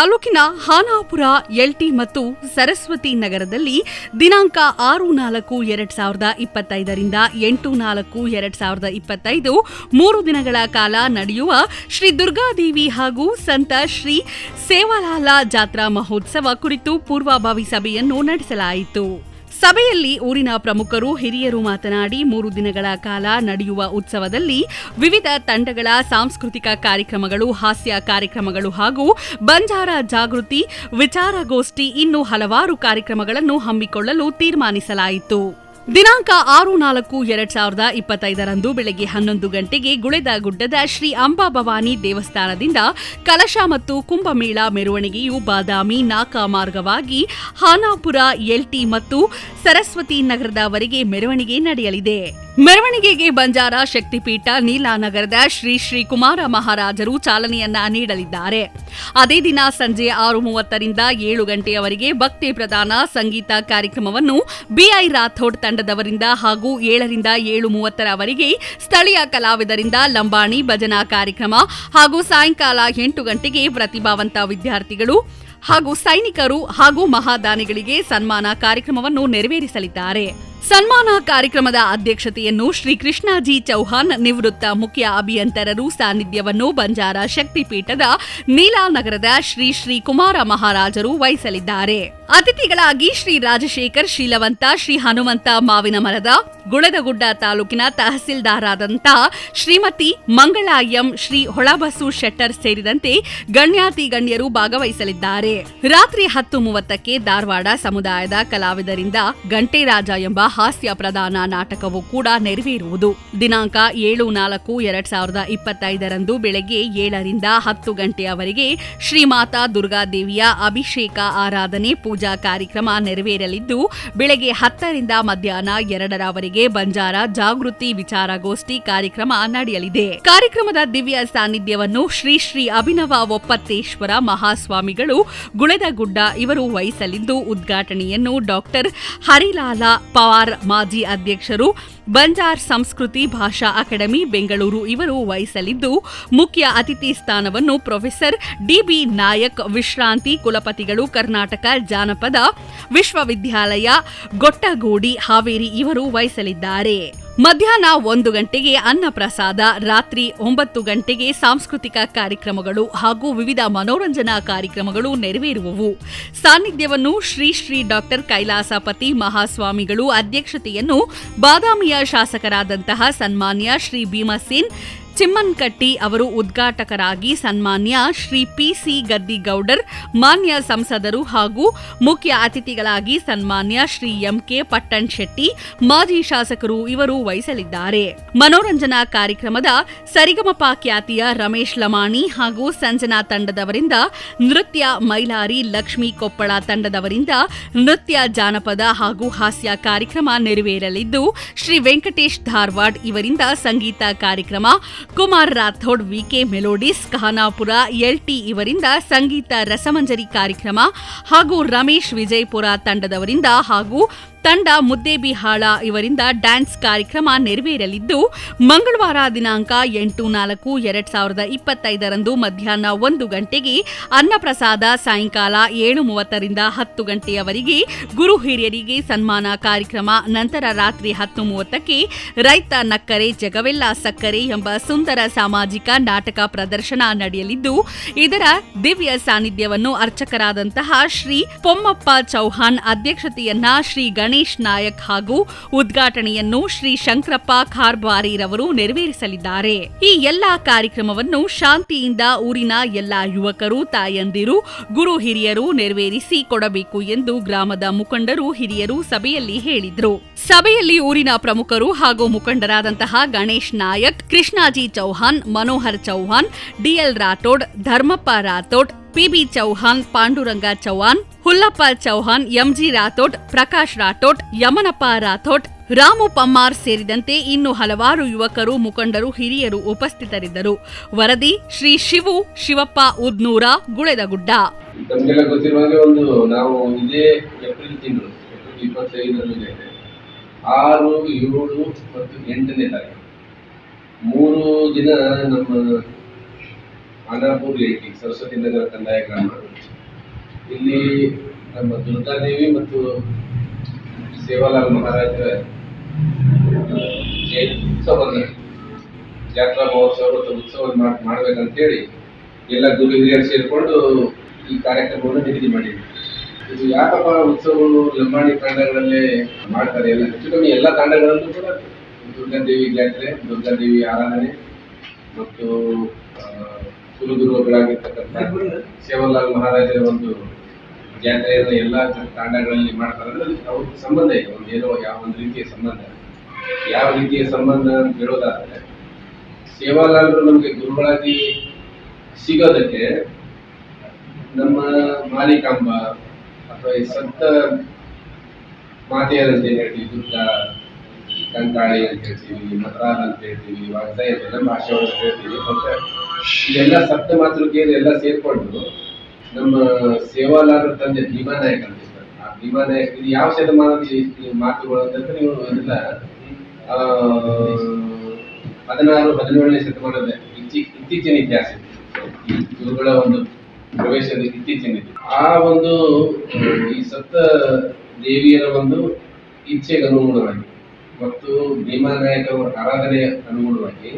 ತಾಲೂಕಿನ ಹಾನಾಪುರ, ಎಲ್ಟಿ ಮತ್ತು ಸರಸ್ವತಿ ನಗರದಲ್ಲಿ ದಿನಾಂಕ ಆರು ನಾಲ್ಕು ಎರಡ್ ಸಾವಿರದ ಇಪ್ಪತ್ತೈದರಿಂದ ಎಂಟು ನಾಲ್ಕು ಎರಡ್ ಸಾವಿರದ ಇಪ್ಪತ್ತೈದು, ಮೂರು ದಿನಗಳ ಕಾಲ ನಡೆಯುವ ಶ್ರೀ ದುರ್ಗಾದೇವಿ ಹಾಗೂ ಸಂತ ಶ್ರೀ ಸೇವಾಲಾಲ ಜಾತ್ರಾ ಮಹೋತ್ಸವ ಕುರಿತು ಪೂರ್ವಭಾವಿ ಸಭೆಯನ್ನು ನಡೆಸಲಾಯಿತು. ಸಭೆಯಲ್ಲಿ ಊರಿನ ಪ್ರಮುಖರು, ಹಿರಿಯರು ಮಾತನಾಡಿ, ಮೂರು ದಿನಗಳ ಕಾಲ ನಡೆಯುವ ಉತ್ಸವದಲ್ಲಿ ವಿವಿಧ ತಂಡಗಳ ಸಾಂಸ್ಕೃತಿಕ ಕಾರ್ಯಕ್ರಮಗಳು, ಹಾಸ್ಯ ಕಾರ್ಯಕ್ರಮಗಳು ಹಾಗೂ ಬಂಜಾರ ಜಾಗೃತಿ, ವಿಚಾರಗೋಷ್ಠಿ ಇನ್ನು ಹಲವಾರು ಕಾರ್ಯಕ್ರಮಗಳನ್ನು ಹಮ್ಮಿಕೊಳ್ಳಲು ತೀರ್ಮಾನಿಸಲಾಯಿತು. ದಿನಾಂಕ ಆರು ನಾಲ್ಕು ಎರಡ್ ಸಾವಿರದ ಇಪ್ಪತ್ತೈದರಂದು ಬೆಳಗ್ಗೆ ಹನ್ನೊಂದು ಗಂಟೆಗೆ ಗುಳೆದ ಗುಡ್ಡದ ಶ್ರೀ ಅಂಬಾಭವಾನಿ ದೇವಸ್ಥಾನದಿಂದ ಕಲಶ ಮತ್ತು ಕುಂಭಮೇಳ ಮೆರವಣಿಗೆಯು ಬಾದಾಮಿ, ನಾಕಾ ಮಾರ್ಗವಾಗಿ ಹಾನಾಪುರ, ಎಲ್ಟಿ ಮತ್ತು ಸರಸ್ವತಿ ನಗರದವರೆಗೆ ಮೆರವಣಿಗೆ ನಡೆಯಲಿದೆ. ಮೆರವಣಿಗೆಗೆ ಬಂಜಾರ ಶಕ್ತಿಪೀಠ ನೀಲಾನಗರದ ಶ್ರೀ ಶ್ರೀ ಕುಮಾರ ಮಹಾರಾಜರು ಚಾಲನೆಯನ್ನ ನೀಡಲಿದ್ದಾರೆ. ಅದೇ ದಿನ ಸಂಜೆ ಆರು ಮೂವತ್ತರಿಂದ ಏಳು ಗಂಟೆಯವರೆಗೆ ಭಕ್ತಿ ಪ್ರಧಾನ ಸಂಗೀತ ಕಾರ್ಯಕ್ರಮವನ್ನು ಬಿಐ ರಾಥೋಡ್ ತಂಡದವರಿಂದ ಹಾಗೂ ಏಳರಿಂದ ಏಳು ಮೂವತ್ತರವರೆಗೆ ಸ್ಥಳೀಯ ಕಲಾವಿದರಿಂದ ಲಂಬಾಣಿ ಭಜನಾ ಕಾರ್ಯಕ್ರಮ ಹಾಗೂ ಸಾಯಂಕಾಲ ಎಂಟು ಗಂಟೆಗೆ ಪ್ರತಿಭಾವಂತ ವಿದ್ಯಾರ್ಥಿಗಳು ಹಾಗೂ ಸೈನಿಕರು ಹಾಗೂ ಮಹಾದಾನಿಗಳಿಗೆ ಸನ್ಮಾನ ಕಾರ್ಯಕ್ರಮವನ್ನು ನೆರವೇರಿಸಲಿದ್ದಾರೆ. ಸನ್ಮಾನ ಕಾರ್ಯಕ್ರಮದ ಅಧ್ಯಕ್ಷತೆಯನ್ನು ಶ್ರೀ ಕೃಷ್ಣಾಜಿ ಚೌಹಾನ್ ನಿವೃತ್ತ ಮುಖ್ಯ ಅಭಿಯಂತರರು ಸಾನ್ನಿಧ್ಯವನ್ನು ಬಂಜಾರ ಶಕ್ತಿಪೀಠದ ನೀಲಾನಗರದ ಶ್ರೀ ಶ್ರೀ ಕುಮಾರ ಮಹಾರಾಜರು ವಹಿಸಲಿದ್ದಾರೆ. ಅತಿಥಿಗಳಾಗಿ ಶ್ರೀ ರಾಜಶೇಖರ್ ಶೀಲವಂತ, ಶ್ರೀ ಹನುಮಂತ ಮಾವಿನ ಮರದ ಗುಳದಗುಡ್ಡ ತಾಲೂಕಿನ ತಹಸೀಲ್ದಾರಾದಂಥ ಶ್ರೀಮತಿ ಮಂಗಳಾಯಂ, ಶ್ರೀ ಹೊಳಬಸು ಶೆಟ್ಟರ್ ಸೇರಿದಂತೆ ಗಣ್ಯಾತಿ ಗಣ್ಯರು ಭಾಗವಹಿಸಲಿದ್ದಾರೆ. ರಾತ್ರಿ ಹತ್ತು ಮೂವತ್ತಕ್ಕೆ ಧಾರವಾಡ ಸಮುದಾಯದ ಕಲಾವಿದರಿಂದ ಗಂಟೆರಾಜ ಎಂಬ ಹಾಸ್ಯ ಪ್ರಧಾನ ನಾಟಕವು ಕೂಡ ನೆರವೇರುವುದು. ದಿನಾಂಕ ಏಳು ನಾಲ್ಕು ಎರಡ್ ಸಾವಿರದ ಇಪ್ಪತ್ತೈದರಂದು ಬೆಳಗ್ಗೆ ಏಳರಿಂದ ಹತ್ತು ಗಂಟೆಯವರೆಗೆ ಶ್ರೀಮಾತಾ ದುರ್ಗಾದೇವಿಯ ಅಭಿಷೇಕ ಆರಾಧನೆ ಪೂಜಾ ಕಾರ್ಯಕ್ರಮ ನೆರವೇರಲಿದ್ದು, ಬೆಳಗ್ಗೆ ಹತ್ತರಿಂದ ಮಧ್ಯಾಹ್ನ ಎರಡರವರೆಗೆ ಬಂಜಾರ ಜಾಗೃತಿ ವಿಚಾರಗೋಷ್ಠಿ ಕಾರ್ಯಕ್ರಮ ನಡೆಯಲಿದೆ. ಕಾರ್ಯಕ್ರಮದ ದಿವ್ಯ ಸಾನ್ನಿಧ್ಯವನ್ನು ಶ್ರೀ ಶ್ರೀ ಅಭಿನವ ಒಪ್ಪತ್ತೇಶ್ವರ ಮಹಾಸ್ವಾಮಿಗಳು ಗುಳೆದಗುಡ್ಡ ಇವರು ವಹಿಸಲಿದ್ದು, ಉದ್ಘಾಟನೆಯನ್ನು ಡಾಕ್ಟರ್ ಹರಿಲಾಲ ಪವಾರ್ ಮಾಜಿ ಅಧ್ಯಕ್ಷರು ಬಂಜಾರ್ ಸಂಸ್ಕೃತಿ ಭಾಷಾ ಅಕಾಡೆಮಿ, ಬೆಂಗಳೂರು ಇವರು ವಹಿಸಲಿದ್ದು, ಮುಖ್ಯ ಅತಿಥಿ ಸ್ಥಾನವನ್ನು ಪ್ರೊಫೆಸರ್ ಡಿಬಿ ನಾಯಕ್, ವಿಶ್ರಾಂತಿ ಕುಲಪತಿಗಳು ಕರ್ನಾಟಕ ಜಾನಪದ ವಿಶ್ವವಿದ್ಯಾಲಯ, ಗೊಟ್ಟಗೋಡಿ ಹಾವೇರಿ ಇವರು ವಹಿಸಲಿದ್ದಾರೆ. ಮಧ್ಯಾಹ್ನ ಒಂದು ಗಂಟೆಗೆ ಅನ್ನಪ್ರಸಾದ, ರಾತ್ರಿ ಒಂಬತ್ತು ಗಂಟೆಗೆ ಸಾಂಸ್ಕೃತಿಕ ಕಾರ್ಯಕ್ರಮಗಳು ಹಾಗೂ ವಿವಿಧ ಮನೋರಂಜನಾ ಕಾರ್ಯಕ್ರಮಗಳು ನೆರವೇರುವವು. ಸಾನ್ನಿಧ್ಯವನ್ನು ಶ್ರೀ ಶ್ರೀ ಡಾಕ್ಟರ್ ಕೈಲಾಸಪತಿ ಮಹಾಸ್ವಾಮಿಗಳು ಅಧ್ಯಕ್ಷತೆಯನ್ನು ಬಾದಾಮಿಯ ಶಾಸಕರಾದಂತಹ ಸನ್ಮಾನ್ಯ ಶ್ರೀ ಭೀಮಸೇನ್ ಚಿಮ್ಮನ್ಕಟ್ಟಿ ಅವರು ಉದ್ಘಾಟಕರಾಗಿ ಸನ್ಮಾನ್ಯ ಶ್ರೀ ಪಿಸಿ ಗದ್ದಿಗೌಡರ್, ಮಾನ್ಯ ಸಂಸದರು ಹಾಗೂ ಮುಖ್ಯ ಅತಿಥಿಗಳಾಗಿ ಸನ್ಮಾನ್ಯ ಶ್ರೀ ಎಂಕೆ ಪಟ್ಟಣ್ ಶೆಟ್ಟಿ, ಮಾಜಿ ಶಾಸಕರು ಇವರು ವಹಿಸಲಿದ್ದಾರೆ. ಮನೋರಂಜನಾ ಕಾರ್ಯಕ್ರಮದ ಸರಿಗಮಪ ಖ್ಯಾತಿಯ ರಮೇಶ್ ಲಮಾಣಿ ಹಾಗೂ ಸಂಜನಾ ತಂಡದವರಿಂದ ನೃತ್ಯ ಮೈಲಾರಿ ಲಕ್ಷ್ಮೀ ಕೊಪ್ಪಳ ತಂಡದವರಿಂದ ನೃತ್ಯ ಜಾನಪದ ಹಾಗೂ ಹಾಸ್ಯ ಕಾರ್ಯಕ್ರಮ ನೆರವೇರಲಿದ್ದು, ಶ್ರೀ ವೆಂಕಟೇಶ್ ಧಾರವಾಡ್ ಇವರಿಂದ ಸಂಗೀತ ಕಾರ್ಯಕ್ರಮ Kumar Rathod, VK melodies, Khanapur, LT ಇವರಿಂದ ಸಂಗೀತ ರಸಮಂಜರಿ ಕಾರ್ಯಕ್ರಮ ಹಾಗೂ ರಮೇಶ್ ವಿಜಯಪುರ ತಂಡದವರಿಂದ ಹಾಗೂ ತಂಡ ಮುದ್ದೇಬಿಹಾಳ ಇವರಿಂದ ಡ್ಯಾನ್ಸ್ ಕಾರ್ಯಕ್ರಮ ನೆರವೇರಲಿದ್ದು, ಮಂಗಳವಾರ ದಿನಾಂಕ ಎಂಟು ನಾಲ್ಕು ಎರಡ್ ಸಾವಿರದ ಇಪ್ಪತ್ತೈದರಂದು ಮಧ್ಯಾಹ್ನ ಒಂದು ಗಂಟೆಗೆ ಅನ್ನಪ್ರಸಾದ, ಸಾಯಂಕಾಲ ಏಳು ಮೂವತ್ತರಿಂದ ಹತ್ತು ಗಂಟೆಯವರೆಗೆ ಗುರು ಹಿರಿಯರಿಗೆ ಸನ್ಮಾನ ಕಾರ್ಯಕ್ರಮ, ನಂತರ ರಾತ್ರಿ ಹತ್ತು ಮೂವತ್ತಕ್ಕೆ ರೈತ ನಕ್ಕರೆ, ಜಗವೆಲ್ಲ ಸಕ್ಕರೆ ಎಂಬ ಸುಂದರ ಸಾಮಾಜಿಕ ನಾಟಕ ಪ್ರದರ್ಶನ ನಡೆಯಲಿದ್ದು, ಇದರ ದಿವ್ಯ ಸಾನ್ನಿಧ್ಯವನ್ನು ಅರ್ಚಕರಾದಂತಹ ಶ್ರೀ ಪೊಮ್ಮಪ್ಪ ಚೌಹಾಣ್ ಅಧ್ಯಕ್ಷತೆಯನ್ನ ಶ್ರೀ ಗಣೇಶ್ ನಾಯಕ್ ಹಾಗೂ ಉದ್ಘಾಟನೆಯನ್ನು ಶ್ರೀ ಶಂಕರಪ್ಪ ಖಾರ್ಬಾರಿರವರು ನೆರವೇರಿಸಲಿದ್ದಾರೆ. ಈ ಎಲ್ಲಾ ಕಾರ್ಯಕ್ರಮವನ್ನು ಶಾಂತಿಯಿಂದ ಊರಿನ ಎಲ್ಲಾ ಯುವಕರು, ತಾಯಂದಿರು, ಗುರು ಹಿರಿಯರು ನೆರವೇರಿಸಿ ಕೊಡಬೇಕು ಎಂದು ಗ್ರಾಮದ ಮುಖಂಡರು ಹಿರಿಯರು ಸಭೆಯಲ್ಲಿ ಹೇಳಿದ್ರು. ಸಭೆಯಲ್ಲಿ ಊರಿನ ಪ್ರಮುಖರು ಹಾಗೂ ಮುಖಂಡರಾದಂತಹ Ganesh Nayak, Krishnaji Chauhan Manohar Chauhan DL Rathod Dharmappa Rathod PB Chauhan Panduranga Chauhan Hullappa Chauhan MG Rathod Prakash Rathod Yamanappa Rathod Ramu Pammar ಸೇರಿದಂತೆ ಇನ್ನು ಹಲವಾರು ಯುವಕರು, ಮುಖಂಡರು, ಹಿರಿಯರು ಉಪಸ್ಥಿತರಿದ್ದರು. ವರದಿ ಶ್ರೀ ಶಿವು ಶಿವಪ್ಪ ಉದ್ನೂರ, ಗುಳೆದಗುಡ್ಡ. ಇಪ್ಪತ್ತೈದರಲ್ಲಿ ಆರು, ಏಳು ಮತ್ತು ಎಂಟನೇ ತಾರೀಕು. ಮೂರು ದಿನ ನಮ್ಮ ಅನಾಪುರ್ ಏಟಿ ಸರಸ್ವತಿ ನಗರ ಕಂದಾಯ ಇಲ್ಲಿ ನಮ್ಮ ದುರ್ಗಾದೇವಿ ಮತ್ತು ಸೇವಾಲಾಲ್ ಮಹಾರಾಜರ ಉತ್ಸವವನ್ನು, ಜಾತ್ರಾ ಮಹೋತ್ಸವ ಮತ್ತು ಉತ್ಸವ ಮಾಡಬೇಕಂತೇಳಿ ಎಲ್ಲ ಗುರು ಹಿರಿಯರು ಸೇರಿಕೊಂಡು ಈ ಕಾರ್ಯಕ್ರಮವನ್ನು ನಿಗದಿ ಮಾಡಿದ್ವಿ. ಇದು ಯಾಕಪ್ಪ ಉತ್ಸವಗಳು ಲಂಬಾಣಿ ತಾಂಡಗಳಲ್ಲೇ ಮಾಡ್ತಾರೆ? ಎಲ್ಲ ಹೆಚ್ಚು ಕಮ್ಮಿ ಎಲ್ಲ ತಾಂಡಗಳಲ್ಲೂ ಕೂಡ ದುರ್ಗಾದೇವಿ ಜಾತ್ರೆ, ದುರ್ಗಾದೇವಿ ಆರಾಧನೆ ಮತ್ತು ಕುಲಗುರುಗಳಾಗಿರ್ತಕ್ಕಂಥ ಸೇವಲಾಲ್ ಮಹಾರಾಜರ ಒಂದು ಜಾತ್ರೆಯನ್ನು ಎಲ್ಲ ತಾಂಡಗಳಲ್ಲಿ ಮಾಡ್ತಾರೆ. ಅಂದ್ರೆ ಅದಕ್ಕೆ ಅವ್ರ ಸಂಬಂಧ ಇದೆ. ಒಂದು ಏನೋ ಯಾವ ಒಂದು ರೀತಿಯ ಸಂಬಂಧ. ಯಾವ ರೀತಿಯ ಸಂಬಂಧ ಅಂತ ಹೇಳೋದಾದ್ರೆ ಸೇವಾಲಾಲ್ರು ನಮಗೆ ಗುರುಗಳಾಗಿ ಸಿಗೋದಕ್ಕೆ ನಮ್ಮ ಮಾಲಿಕಾಂಬ ಅಥವಾ ಈ ಸಂತ ಮಾತೆಯರಂತ ಏನ್ ಹೇಳ್ತೀವಿ ದುರ್ಗಾ ಕಂಕಾಳಿ ಅಂತ ಹೇಳ್ತೀವಿ ಮತರಾಲ್ ಅಂತ ಹೇಳ್ತೀವಿ ವಾಗ್ದಾಯಿ ಅಂತ ನಮ್ಮ ಭಾಷೆ ಒಳಗೆ ಹೇಳ್ತೀವಿ. ಮತ್ತೆ ಇದೆಲ್ಲ ಸಪ್ತ ಮಾತೃಕೆ ಎಲ್ಲ ಸೇರ್ಕೊಂಡು ನಮ್ಮ ಸೇವಾಲಾರ ತಂದೆ ಭೀಮಾನಾಯಕ್ ಅಂತ ಆ ಭೀಮಾನಾಯಕ್ ಇದು ಯಾವ ಶತಮಾನದ ಮಾತುಗಳು ಅಂತಂದ್ರೆ ನೀವು ಅದೆಲ್ಲ ಹದಿನಾರು, ಹದಿನೇಳನೇ ಶತಮಾನದ ಇತ್ತೀ, ಇತ್ತೀಚಿನ ಇತಿಹಾಸ. ಗುರುಗಳ ಒಂದು ಪ್ರವೇಶದ ಇತ್ತೀಚಿನ ಆ ಒಂದು, ಈ ಸಪ್ತ ದೇವಿಯರ ಒಂದು ಇಚ್ಛೆಗೆ ಅನುಗುಣವಾಗಿ ಮತ್ತು ಭೀಮಾನಾಯಕ ಅವರ ಆರಾಧನೆಯ ಅನುಗುಣವಾಗಿ